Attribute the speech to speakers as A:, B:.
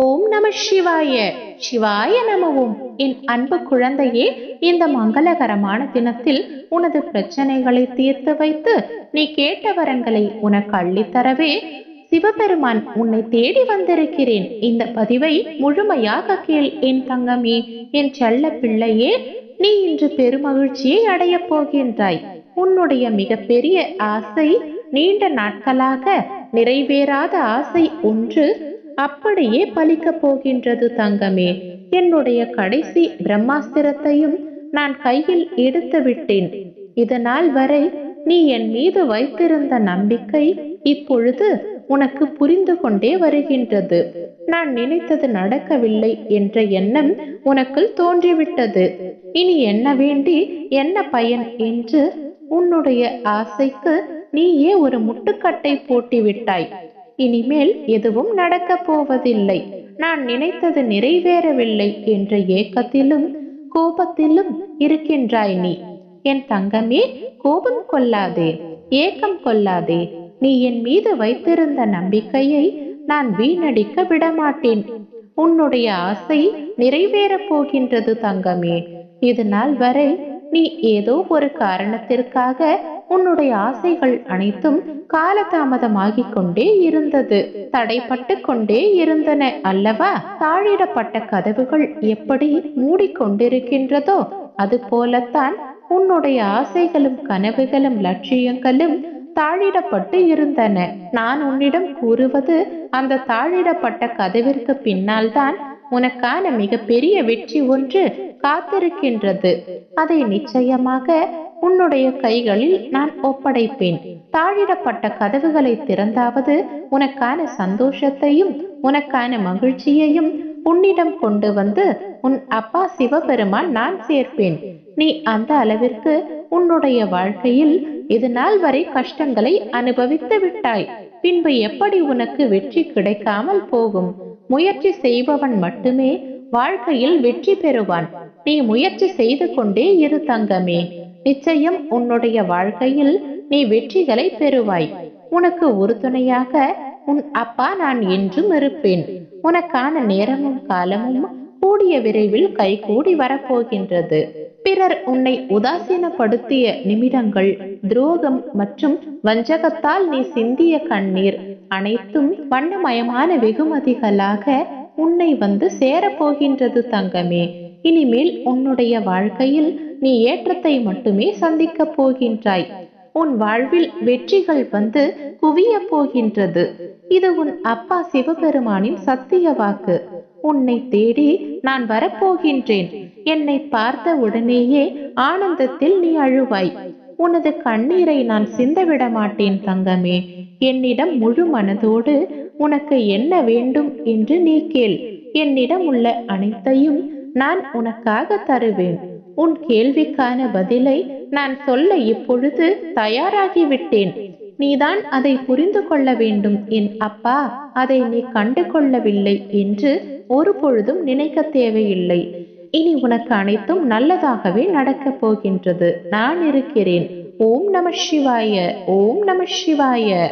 A: ஓம் நம சிவாய. சிவாய நமவும். என் அன்பு குழந்தையே இந்த மங்களகரமான தினத்தில் உனது பிரச்சனைகளை தீர்த்து வைத்து நீ கேட்ட வரங்களை உனக்கு அள்ளித்தரவே சிவபெருமான் உன்னை தேடி வந்திருக்கிறேன். இந்த பதிவை முழுமையாக கேள் என் தங்கமே. என் செல்ல பிள்ளையே நீ இன்று பெருமகிழ்ச்சியை அடையப் போகின்றாய். உன்னுடைய மிகப்பெரிய ஆசை நீண்ட நாட்களாக நிறைவேறாத ஆசை ஒன்று அப்படியே பலிக்கப் போகின்றது தங்கமே. என்னுடைய கடைசி பிரம்மாஸ்திரத்தையும் நான் கையில் எடுத்து விட்டேன். இதனால் வரை நீ என் மீது வைத்திருந்த நம்பிக்கை இப்பொழுது உனக்கு புரிந்து கொண்டே வருகின்றது. நான் நினைத்தது நடக்கவில்லை என்ற எண்ணம் உனக்குள் தோன்றிவிட்டது. இனி என்ன வேண்டி என்ன பயன் என்று உன்னுடைய ஆசைக்கு நீயே ஒரு முட்டுக்கட்டை போட்டிவிட்டாய். இனிமேல் எதுவும் நடக்கப் போவதில்லை. நான் நினைத்தது நிறைவேறவில்லை என்ற ஏக்கத்திலும் கோபத்திலும் இருக்கின்றாய் நீ. என் தங்கமே கோபம் கொள்ளாதே ஏக்கம் கொள்ளாதே. நீ என் மீது வைத்திருந்த நம்பிக்கையை நான் வீணடிக்க விடமாட்டேன். உன்னுடைய ஆசை நிறைவேறப் போகின்றது தங்கமே. இது நாள் வரை நீ ஏதோ ஒரு காரணத்திற்காக உன்னுடைய ஆசைகள் அனைத்தும் காலதாமதமாகிக் கொண்டே இருந்தது. தடைப்பட்டு கொண்டே இருந்தன அல்லவா? தாழிடப்பட்ட கதவுகள் எப்படி மூடிக்கொண்டிருக்கின்றதோ அது போலத்தான் உன்னுடைய ஆசைகளும் கனவுகளும் லட்சியங்களும் தாழிடப்பட்டு இருந்தன. நான் உன்னிடம் கூறுவது அந்த தாழிடப்பட்ட கதவிற்கு பின்னால் தான் உனக்கான மிகப்பெரிய வெற்றி ஒன்று காத்திருக்கின்றது. அதை நிச்சயமாக உன்னுடைய கைகளில் நான் ஒப்படைப்பேன். தாழிடப்பட்ட கதவுகளை திறந்தாவது உனக்கான சந்தோஷத்தையும் உனக்கான மகிழ்ச்சியையும் உன்னிடம் கொண்டு வந்து உன் அப்பா சிவபெருமான் நான் சேர்ப்பேன். நீ அந்த அளவிற்கு உன்னுடைய வாழ்க்கையில் இது நாள் வரை கஷ்டங்களை அனுபவித்து விட்டாய். பின்பு எப்படி உனக்கு வெற்றி கிடைக்காமல் போகும்? முயற்சி செய்பவன் மட்டுமே வாழ்க்கையில் வெற்றி பெறுவான். நீ முயற்சி செய்து கொண்டே இரு தங்கமே. நிச்சயம் உன்னுடைய வாழ்க்கையில் நீ வெற்றிகளை பெறுவாய். உனக்கு உறுதுணையாக உன் அப்பா நான் என்றும் இருப்பேன். உனக்கான நேரமும் காலமும் கூடிய விரைவில் கைகூடி வரப்போகின்றது. பிறர் உன்னை உதாசீனப்படுத்திய நிமிடங்கள் துரோகம் மற்றும் வஞ்சகத்தால் நீ சிந்திய கண்ணீர் அனைத்தும் வண்ணமயமான வெகுமதிகளாக உன்னை வந்து சேரப்போகின்றது தங்கமே. இனிமேல் உன்னுடைய வாழ்க்கையில் நீ ஏற்றத்தை மட்டுமே சந்திக்கப் போகின்றாய். உன் வாழ்வில் வெற்றிகள் வந்து குவிய போகின்றது. இது உன் அப்பா சிவபெருமானின் சத்திய வாக்கு. உன்னை தேடி நான் வரப்போகின்றேன். என்னை பார்த்த உடனேயே ஆனந்தத்தில் நீ அழுவாய். உனது கண்ணீரை நான் சிந்தவிட மாட்டேன் தங்கமே. என்னிடம் முழு மனதோடு உனக்கு என்ன வேண்டும் என்று நீ கேள். என்னிடம் உள்ள அனைத்தையும் நான் உனக்காக தருவேன். உன் கேள்விக்கான பதிலை நான் சொல்ல இப்பொழுது தயாராகிவிட்டேன். நீதான் அதை புரிந்து கொள்ள வேண்டும். என் அப்பா அதை நீ கண்டு கொள்ளவில்லை என்று ஒரு பொழுதும் நினைக்க தேவையில்லை. இனி உனக்கு அனைத்தும் நல்லதாகவே நடக்கப் போகின்றது. நான் இருக்கிறேன். ஓம் நம சிவாய. ஓம் நம சிவாய.